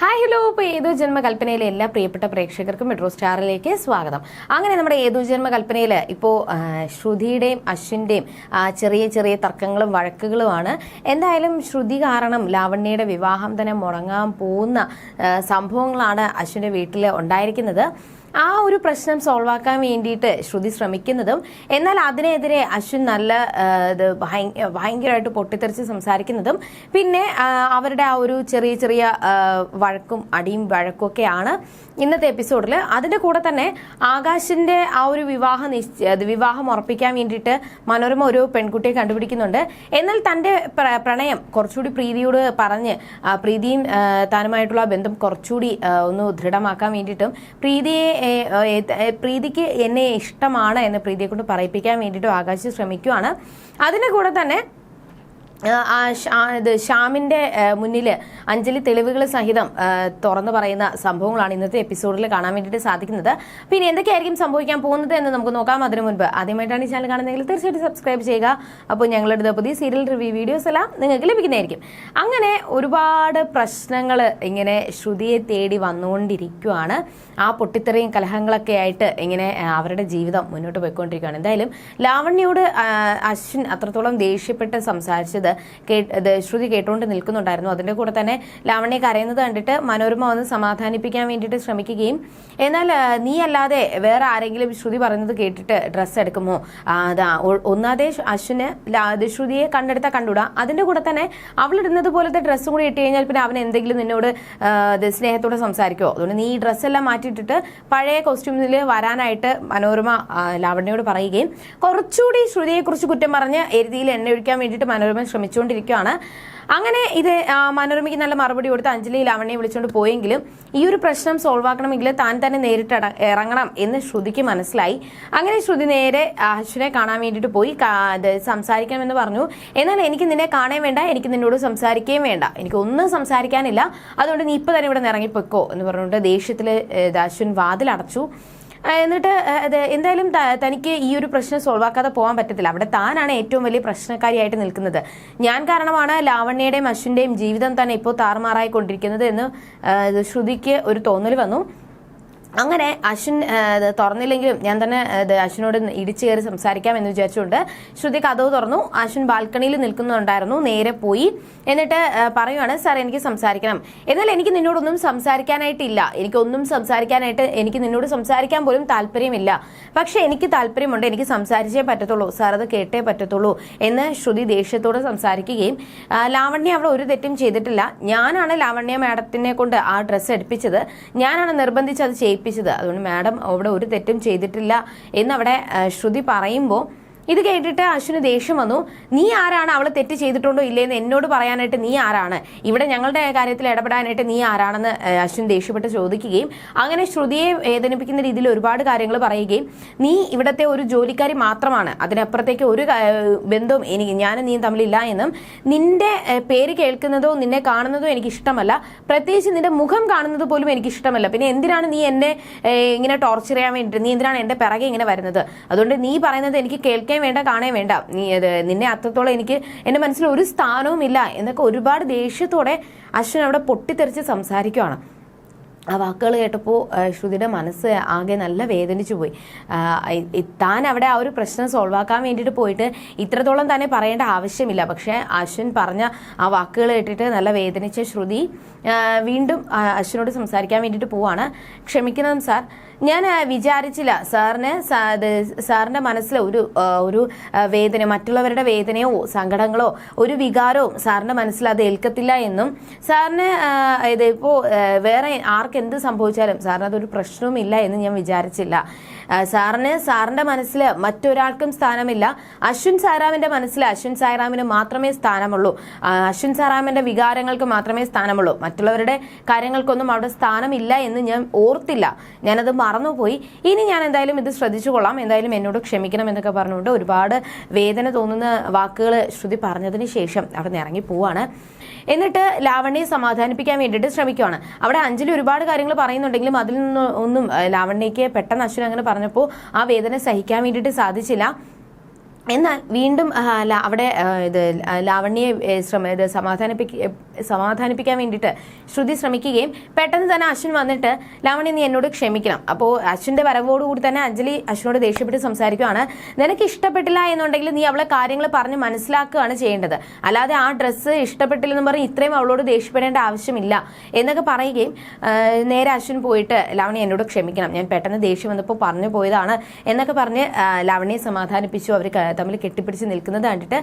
Hi hello ഇപ്പോൾ ഏതോ ജന്മകൽപ്പനയിലെ എല്ലാ പ്രിയപ്പെട്ട പ്രേക്ഷകർക്കും മെട്രോ സ്റ്റാറിലേക്ക് സ്വാഗതം. അങ്ങനെ നമ്മുടെ ഏതോ ജന്മകൽപ്പനയിൽ ഇപ്പോൾ ശ്രുതിയുടെയും അശ്വിന്റെയും ചെറിയ ചെറിയ തർക്കങ്ങളും വഴക്കുകളുമാണ്. എന്തായാലും ശ്രുതി കാരണം ലാവണ്യയുടെ വിവാഹം തന്നെ മുടങ്ങാൻ പോകുന്ന സംഭവങ്ങളാണ് അശ്വിന്റെ വീട്ടിൽ ഉണ്ടായിരിക്കുന്നത്. ആ ഒരു പ്രശ്നം സോൾവ് ആക്കാൻ വേണ്ടിയിട്ട് ശ്രുതി ശ്രമിക്കുന്നതും എന്നാൽ അതിനെതിരെ അശ്വിൻ നല്ല ഇത് ഭയ- ഭയങ്കരമായിട്ട് പൊട്ടിത്തെറിച്ച് സംസാരിക്കുന്നതും പിന്നെ അവരുടെ ആ ഒരു ചെറിയ ചെറിയ വഴക്കും അടിയും വഴക്കും ഒക്കെയാണ് ഇന്നത്തെ എപ്പിസോഡിൽ അതിന്റെ കൂടെ തന്നെ ആകാശിന്റെ ആ ഒരു വിവാഹ നിശ്ചയ വിവാഹം ഉറപ്പിക്കാൻ വേണ്ടിയിട്ട് മനോരമ ഒരു പെൺകുട്ടിയെ കണ്ടുപിടിക്കുന്നുണ്ട്. എന്നാൽ തന്റെ പ്രണയം കുറച്ചുകൂടി പ്രീതിയോട് പറഞ്ഞ് പ്രീതിയും താനുമായിട്ടുള്ള ബന്ധം കുറച്ചുകൂടി ഒന്ന് ദൃഢമാക്കാൻ വേണ്ടിയിട്ടും പ്രീതിയെ പ്രീതിക്ക് എന്നെ ഇഷ്ടമാണ് എന്ന് പ്രീതിയെ കൊണ്ട് പറയിപ്പിക്കാൻ വേണ്ടിയിട്ടും ആകാശ് ശ്രമിക്കുവാണ്. അതിന്റെ കൂടെ തന്നെ ഇത് ഷ്യാമിന്റെ മുന്നിൽ അഞ്ജലി തെളിവുകൾ സഹിതം തുറന്നു പറയുന്ന സംഭവങ്ങളാണ് ഇന്നത്തെ എപ്പിസോഡിൽ കാണാൻ വേണ്ടിയിട്ട് സാധിക്കുന്നത്. പിന്നെ എന്തൊക്കെയായിരിക്കും സംഭവിക്കാൻ പോകുന്നത് എന്ന് നമുക്ക് നോക്കാം. അതിനു മുൻപ് ആദ്യമായിട്ടാണ് ഈ ചാനൽ കാണുന്നതെങ്കിൽ തീർച്ചയായിട്ടും സബ്സ്ക്രൈബ് ചെയ്യുക. അപ്പോൾ ഞങ്ങളുടെ പുതിയ സീരിയൽ റിവ്യൂ വീഡിയോസ് എല്ലാം നിങ്ങൾക്ക് ലഭിക്കുന്നതായിരിക്കും. അങ്ങനെ ഒരുപാട് പ്രശ്നങ്ങൾ ഇങ്ങനെ ശ്രുതിയെ തേടി വന്നുകൊണ്ടിരിക്കുകയാണ് ആ പൊട്ടിത്തെറിയും കലഹങ്ങളൊക്കെ ആയിട്ട് ഇങ്ങനെ അവരുടെ ജീവിതം മുന്നോട്ട് പോയിക്കൊണ്ടിരിക്കുകയാണ്. എന്തായാലും ലാവണ്യോട് അശ്വിൻ അത്രത്തോളം ദേഷ്യപ്പെട്ട് സംസാരിച്ചത് കേട്ട് ശ്രുതി കേട്ടുകൊണ്ട് നിൽക്കുന്നുണ്ടായിരുന്നു. അതിന്റെ കൂടെ തന്നെ ലാവണ്യ കരയുന്നത് കണ്ടിട്ട് മനോരമ വന്ന് സമാധാനിപ്പിക്കാൻ വേണ്ടിയിട്ട് ശ്രമിക്കുകയും എന്നാൽ നീ അല്ലാതെ വേറെ ആരെങ്കിലും ശ്രുതി പറയുന്നത് കേട്ടിട്ട് ഡ്രസ്സ് എടുക്കുമോ? അതാ ഒന്നാതെ അശ്വിന് ശ്രുതിയെ കണ്ടെടുത്താൽ കണ്ടുകൂടാ അതിന്റെ കൂടെ തന്നെ അവൾ ഇടുന്നത് പോലത്തെ ഡ്രസ്സും കൂടി ഇട്ട് കഴിഞ്ഞാൽ പിന്നെ അവൻ എന്തെങ്കിലും നിന്നോട് സ്നേഹത്തോടെ സംസാരിക്കുമോ അതുകൊണ്ട് നീ ഈ ഡ്രസ്സെല്ലാം മാറ്റിയിട്ടിട്ട് പഴയ കോസ്റ്റ്യൂമിൽ വരാനായിട്ട് മനോരമ ലാവണ്യോട് പറയുകയും കുറച്ചുകൂടി ശ്രുതിയെക്കുറിച്ച് കുറ്റം പറഞ്ഞ് എരുതിയിൽ എണ്ണ ഒഴിക്കാൻ വേണ്ടിയിട്ട് മനോരമ ശ്രമിച്ചുകൊണ്ടിരിക്കുകയാണ്. അങ്ങനെ ഇത് മനോരമയ്ക്ക് നല്ല മറുപടി കൊടുത്ത് അഞ്ജലി ലാവണ്യെ വിളിച്ചുകൊണ്ട് പോയെങ്കിലും ഈ ഒരു പ്രശ്നം സോൾവ് ആക്കണമെങ്കിൽ താൻ തന്നെ നേരിട്ട് ഇറങ്ങണം എന്ന് ശ്രുതിക്ക് മനസ്സിലായി. അങ്ങനെ ശ്രുതി നേരെ അശ്വിനെ കാണാൻ വേണ്ടിയിട്ട് പോയി. സംസാരിക്കണമെന്ന് പറഞ്ഞു. എന്നാൽ എനിക്ക് നിന്നെ കാണാൻ വേണ്ട എനിക്ക് നിന്നോട് സംസാരിക്കുകയും വേണ്ട. എനിക്ക് ഒന്നും സംസാരിക്കാനില്ല. അതുകൊണ്ട് നീ ഇപ്പൊ തന്നെ ഇവിടെ നിന്ന് ഇറങ്ങിപ്പോയിക്കോ എന്ന് പറഞ്ഞുകൊണ്ട് ദേഷ്യത്തിൽ അശ്വിൻ വാതിലടച്ചു. എന്നിട്ട് എന്തായാലും തനിക്ക് ഈ ഒരു പ്രശ്നം സോൾവ് ആക്കാതെ പോകാൻ പറ്റത്തില്ല. അവിടെ താനാണ് ഏറ്റവും വലിയ പ്രശ്നക്കാരിയായിട്ട് നിൽക്കുന്നത്. ഞാൻ കാരണമാണ് ലാവണ്യയുടെയും അശ്വിന്റെയും ജീവിതം തന്നെ ഇപ്പോൾ താറുമാറായിക്കൊണ്ടിരിക്കുന്നത് എന്ന് ശ്രുതിക്ക് ഒരു തോന്നൽ വന്നു. അങ്ങനെ അശ്വിൻ തുറന്നില്ലെങ്കിലും ഞാൻ തന്നെ അശ്വിനോട് ഇടിച്ചു കയറി സംസാരിക്കാം എന്ന് വിചാരിച്ചുകൊണ്ട് ശ്രുതി കഥവ് തുറന്നു. അശ്വിൻ ബാൽക്കണിയിൽ നിൽക്കുന്നുണ്ടായിരുന്നു നേരെ പോയി. എന്നിട്ട് പറയുവാണ് സാർ എനിക്ക് സംസാരിക്കണം. എന്നാൽ എനിക്ക് നിന്നോടൊന്നും സംസാരിക്കാനായിട്ടില്ല. എനിക്കൊന്നും സംസാരിക്കാനായിട്ട് എനിക്ക് നിന്നോട് സംസാരിക്കാൻ പോലും താല്പര്യമില്ല. പക്ഷെ എനിക്ക് താല്പര്യമുണ്ട്. എനിക്ക് സംസാരിച്ചേ പറ്റത്തുള്ളൂ. സാർ അത് കേട്ടേ പറ്റത്തുള്ളൂ എന്ന് ശ്രുതി ദേഷ്യത്തോട് സംസാരിക്കുകയും ലാവണ്യ അവിടെ ഒരു തെറ്റും ചെയ്തിട്ടില്ല. ഞാനാണ് ലാവണ്യ മാഡത്തിനെ കൊണ്ട് ആ ഡ്രസ്സ് എടുപ്പിച്ചത്. ഞാനാണ് നിർബന്ധിച്ചത് അത് ചെയ്യിപ്പിച്ചത് അതുകൊണ്ട് മാഡം അവിടെ ഒരു തെറ്റും ചെയ്തിട്ടില്ല എന്നവിടെ ശ്രുതി പറയുമ്പോൾ ഇത് കേട്ടിട്ട് അശ്വിന് ദേഷ്യം വന്നു. നീ ആരാണ്? അവൾ തെറ്റ് ചെയ്തിട്ടുണ്ടോ ഇല്ലേന്ന് എന്നോട് പറയാനായിട്ട് നീ ആരാണ്? ഇവിടെ ഞങ്ങളുടെ കാര്യത്തിൽ ഇടപെടാനായിട്ട് നീ ആരാണെന്ന് അശ്വിൻ ദേഷ്യപ്പെട്ട് ചോദിക്കുകയും അങ്ങനെ ശ്രുതിയെ വേദനിപ്പിക്കുന്ന രീതിയിൽ ഒരുപാട് കാര്യങ്ങൾ പറയുകയും നീ ഇവിടത്തെ ഒരു ജോലിക്കാരി മാത്രമാണ്. അതിനപ്പുറത്തേക്ക് ഒരു ബന്ധവും എനിക്ക് ഞാനും നീയും തമ്മിലില്ല എന്നും നിന്റെ പേര് കേൾക്കുന്നതോ നിന്നെ കാണുന്നതോ എനിക്ക് ഇഷ്ടമല്ല പ്രത്യേകിച്ച് നിന്റെ മുഖം കാണുന്നത് പോലും എനിക്ക് ഇഷ്ടമല്ല പിന്നെ എന്തിനാണ് നീ എന്നെ ഇങ്ങനെ ടോർച്ചർ ചെയ്യാൻ വേണ്ടിയിട്ട്? നീ എന്തിനാണ് എന്റെ പിറകെ ഇങ്ങനെ വരുന്നത്? അതുകൊണ്ട് നീ പറയുന്നത് എനിക്ക് കേൾക്കാൻ വേണ്ട കാണുകയും വേണ്ട. നീ അത് നിന്നെ അത്രത്തോളം എനിക്ക് എന്റെ മനസ്സിൽ ഒരു സ്ഥാനവും ഇല്ല എന്നൊക്കെ ഒരുപാട് ദേഷ്യത്തോടെ അശ്വിൻ അവിടെ പൊട്ടിത്തെറിച്ച് സംസാരിക്കുവാണ്. ആ വാക്കുകൾ കേട്ടപ്പോൾ ശ്രുതിയുടെ മനസ്സ് ആകെ നല്ല വേദനിച്ചു പോയി. താൻ അവിടെ ആ ഒരു പ്രശ്നം സോൾവ് ആക്കാൻ വേണ്ടിയിട്ട് പോയിട്ട് ഇത്രത്തോളം തന്നെ പറയേണ്ട ആവശ്യമില്ല. പക്ഷേ അശ്വിൻ പറഞ്ഞ ആ വാക്കുകൾ കേട്ടിട്ട് നല്ല വേദനിച്ച ശ്രുതി വീണ്ടും അശ്വിനോട് സംസാരിക്കാൻ വേണ്ടിയിട്ട് പോവാണ്. ക്ഷമിക്കണം സാർ. ഞാൻ വിചാരിച്ചില്ല സാറിന് സാറിന്റെ മനസ്സിൽ ഒരു ഒരു വേദന മറ്റുള്ളവരുടെ വേദനയോ സങ്കടങ്ങളോ ഒരു വികാരവും സാറിന്റെ മനസ്സിൽ അത് ഏൽക്കത്തില്ല എന്നും സാറിന് ഇതിപ്പോൾ വേറെ ആർക്ക് എന്ത് സംഭവിച്ചാലും സാറിന് അതൊരു പ്രശ്നവുമില്ല എന്ന് ഞാൻ വിചാരിച്ചില്ല. സാറിന് സാറിന്റെ മനസ്സിൽ മറ്റൊരാൾക്കും സ്ഥാനമില്ല. അശ്വിൻ സാറാമിന്റെ മനസ്സിൽ അശ്വിൻ സാറാമിന് മാത്രമേ സ്ഥാനമുള്ളൂ. അശ്വിൻ സാറാമിന്റെ വികാരങ്ങൾക്ക് മാത്രമേ സ്ഥാനമുള്ളൂ. മറ്റുള്ളവരുടെ കാര്യങ്ങൾക്കൊന്നും അവിടെ സ്ഥാനമില്ല എന്ന് ഞാൻ ഓർത്തില്ല. ഞാനത് മറന്നുപോയി. ഇനി ഞാൻ എന്തായാലും ഇത് ശ്രദ്ധിച്ചു കൊള്ളാം എന്തായാലും എന്നോട് ക്ഷമിക്കണം എന്നൊക്കെ പറഞ്ഞുകൊണ്ട് ഒരുപാട് വേദന തോന്നുന്ന വാക്കുകൾ ശ്രുതി പറഞ്ഞതിന് ശേഷം അവിടെ നിന്ന് ഇറങ്ങി പോവാണ്. എന്നിട്ട് ലാവണ്യെ സമാധാനിപ്പിക്കാൻ വേണ്ടിയിട്ട് ശ്രമിക്കുവാണ്. അവിടെ അഞ്ജലി ഒരുപാട് കാര്യങ്ങൾ പറയുന്നുണ്ടെങ്കിലും അതിൽ നിന്ന് ഒന്നും ലാവണ്യയ്ക്ക് പെട്ടെന്ന് അശ്വിൻ അങ്ങനെ പറഞ്ഞപ്പോൾ ആ വേദന സഹിക്കാൻ വേണ്ടിയിട്ട് സാധിച്ചില്ല. എന്നാൽ വീണ്ടും അവിടെ ഇത് ലാവണ്യെ ശ്രമ ഇത് സമാധാനിപ്പിക്ക സമാധാനിപ്പിക്കാൻ വേണ്ടിയിട്ട് ശ്രുതി ശ്രമിക്കുകയും പെട്ടെന്ന് തന്നെ അശ്വിൻ വന്നിട്ട് ലാവണ്യ നീ എന്നോട് ക്ഷമിക്കണം. അപ്പോൾ അശ്വിന്റെ വരവോടുകൂടി തന്നെ അഞ്ജലി അശ്വിനോട് ദേഷ്യപ്പെട്ട് സംസാരിക്കുകയാണ് നിനക്ക് ഇഷ്ടപ്പെട്ടില്ല എന്നുണ്ടെങ്കിൽ നീ അവളെ കാര്യങ്ങൾ പറഞ്ഞ് മനസ്സിലാക്കുകയാണ് ചെയ്യേണ്ടത്. അല്ലാതെ ആ ഡ്രസ്സ് ഇഷ്ടപ്പെട്ടില്ലെന്ന് പറഞ്ഞ് ഇത്രയും അവളോട് ദേഷ്യപ്പെടേണ്ട ആവശ്യമില്ല. എന്നൊക്കെ പറയുകയും നേരെ അശ്വിൻ പോയിട്ട് ലാവണ്യ എന്നോട് ക്ഷമിക്കണം. ഞാൻ പെട്ടെന്ന് ദേഷ്യം വന്നപ്പോൾ പറഞ്ഞു പോയതാണ്. എന്നൊക്കെ പറഞ്ഞ് ലാവണിയെ സമാധാനിപ്പിച്ചു. അവർ തമ്മിൽ കെട്ടിപ്പിടിച്ച് നിൽക്കുന്നത് കണ്ടിട്ട്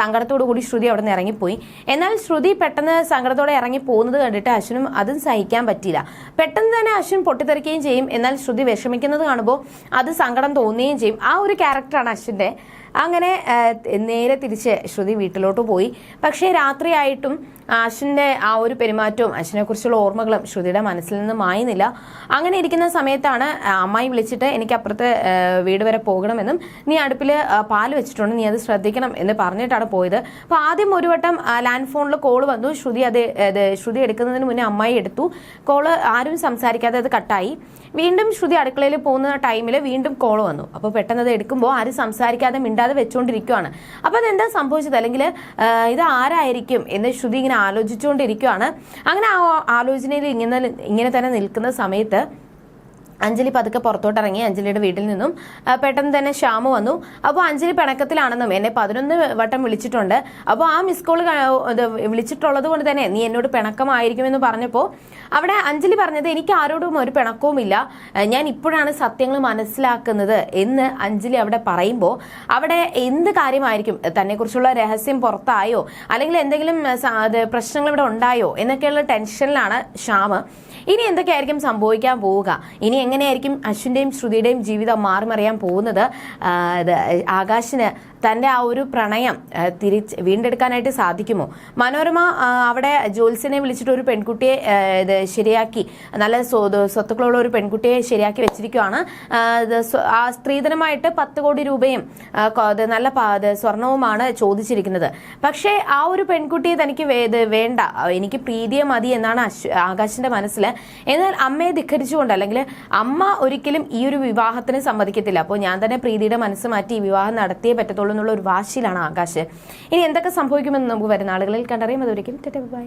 സങ്കടത്തോടു കൂടി ശ്രുതി അവിടെ നിന്ന് ഇറങ്ങിപ്പോയി. എന്നാൽ ശ്രുതി പെട്ടെന്ന് സങ്കടത്തോടെ ഇറങ്ങി പോകുന്നത് കണ്ടിട്ട് അശ്വിനും അതും സഹിക്കാൻ പറ്റിയില്ല. പെട്ടെന്ന് തന്നെ അശ്വിൻ പൊട്ടിത്തെറിക്കുകയും ചെയ്യും. എന്നാൽ ശ്രുതി വിഷമിക്കുന്നത് കാണുമ്പോൾ അത് സങ്കടം തോന്നുകയും ചെയ്യും. ആ ഒരു ക്യാരക്ടറാണ് അശ്വിന്റെ. അങ്ങനെ നേരെ തിരിച്ച് ശ്രുതി വീട്ടിലോട്ട് പോയി. പക്ഷേ രാത്രിയായിട്ടും അശ്വിന്റെ ആ ഒരു പെരുമാറ്റവും അശ്വിനെ കുറിച്ചുള്ള ഓർമ്മകളും ശ്രുതിയുടെ മനസ്സിൽ നിന്ന് മായുന്നില്ല. അങ്ങനെ ഇരിക്കുന്ന സമയത്താണ് അമ്മായി വിളിച്ചിട്ട് എനിക്ക് അപ്പുറത്തെ വീട് വരെ പോകണമെന്നും നീ അടുപ്പിൽ പാൽ വെച്ചിട്ടുണ്ട് നീ അത് ശ്രദ്ധിക്കണം എന്ന് പറഞ്ഞിട്ടാണ് പോയത്. അപ്പോൾ ആദ്യം ഒരു വട്ടം ലാൻഡ് ഫോണിൽ കോൾ വന്നു. ശ്രുതി അത് ശ്രുതി എടുക്കുന്നതിന് മുന്നേ അമ്മായി എടുത്തു. കോൾ ആരും സംസാരിക്കാതെ അത് കട്ടായി. വീണ്ടും ശ്രുതി അടുക്കളയിൽ പോകുന്ന ടൈമിൽ വീണ്ടും കോൾ വന്നു. അപ്പോൾ പെട്ടെന്ന് അത് എടുക്കുമ്പോൾ ആരും സംസാരിക്കാതെ മിണ്ടാതെ വെച്ചുകൊണ്ടിരിക്കുകയാണ് അപ്പോൾ അതെന്താ സംഭവിച്ചത്? അല്ലെങ്കിൽ ഇത് ആരായിരിക്കും എന്ന് ശ്രുതി ഇങ്ങനെ ആലോചിച്ചുകൊണ്ടിരിക്കുകയാണ് അങ്ങനെ ആ ആലോചനയിൽ ഇങ്ങനെ ഇങ്ങനെ തന്നെ നിൽക്കുന്ന സമയത്ത് അഞ്ജലി പതുക്കെ പുറത്തോട്ടിറങ്ങി അഞ്ജലിയുടെ വീട്ടിൽ നിന്നും പെട്ടെന്ന് തന്നെ ശ്യാമ വന്നു. അപ്പോൾ അഞ്ജലി പിണക്കത്തിലാണെന്നും എന്നെ പതിനൊന്ന് വട്ടം വിളിച്ചിട്ടുണ്ട്. അപ്പോൾ ആ മിസ് കോൾ വിളിച്ചിട്ടുള്ളത് കൊണ്ട് തന്നെ നീ എന്നോട് പിണക്കമായിരിക്കുമെന്ന് പറഞ്ഞപ്പോൾ അവിടെ അഞ്ജലി പറഞ്ഞത് എനിക്ക് ആരോടും ഒരു പിണക്കവുമില്ല. ഞാൻ ഇപ്പോഴാണ് സത്യങ്ങൾ മനസ്സിലാക്കുന്നത് എന്ന് അഞ്ജലി അവിടെ പറയുമ്പോൾ അവിടെ എന്ത് കാര്യമായിരിക്കും? തന്നെക്കുറിച്ചുള്ള രഹസ്യം പുറത്തായോ? അല്ലെങ്കിൽ എന്തെങ്കിലും പ്രശ്നങ്ങൾ ഇവിടെ ഉണ്ടായോ? എന്നൊക്കെയുള്ള ടെൻഷനിലാണ് ശ്യാമ. ഇനി എന്തൊക്കെയായിരിക്കും സംഭവിക്കാൻ പോവുക? ഇനി എങ്ങനെയായിരിക്കും അശ്വിന്റെയും ശ്രുതിയുടെയും ജീവിതം മാറിമറിയാൻ പോകുന്നത്? ആകാശിന് തന്റെ ആ ഒരു പ്രണയം തിരിച്ച് വീണ്ടെടുക്കാനായിട്ട് സാധിക്കുമോ? മനോരമ അവിടെ ജോത്സ്യനെ വിളിച്ചിട്ട് ഒരു പെൺകുട്ടിയെ ഇത് ശരിയാക്കി നല്ല സ്വത്തുക്കളുള്ള ഒരു പെൺകുട്ടിയെ ശരിയാക്കി വെച്ചിരിക്കുകയാണ്. ആ, സ്ത്രീധനമായിട്ട് പത്ത് കോടി രൂപയും നല്ല സ്വർണവുമാണ് ചോദിച്ചിരിക്കുന്നത്. പക്ഷേ ആ ഒരു പെൺകുട്ടിയെ തനിക്ക് വേണ്ട എനിക്ക് പ്രീതിയെ മതി എന്നാണ് ആകാശിന്റെ മനസ്സിൽ എന്നാൽ അമ്മയെ ധിക്കരിച്ചുകൊണ്ട് അല്ലെങ്കിൽ അമ്മ ഒരിക്കലും ഈ ഒരു വിവാഹത്തിന് സമ്മതിക്കത്തില്ല. അപ്പോൾ ഞാൻ തന്നെ പ്രീതിയുടെ മനസ്സ് മാറ്റി ഈ വിവാഹം നടത്തിയേ പറ്റത്തുള്ളൂ എന്നുള്ള ഒരു വാശിയിലാണ് ആകാശ്. ഇനി എന്തൊക്കെ സംഭവിക്കുമെന്ന് നമുക്ക് വരുന്ന ആളുകളിൽ കണ്ടറിയാം. അതൊരിക്കലും ബൈ.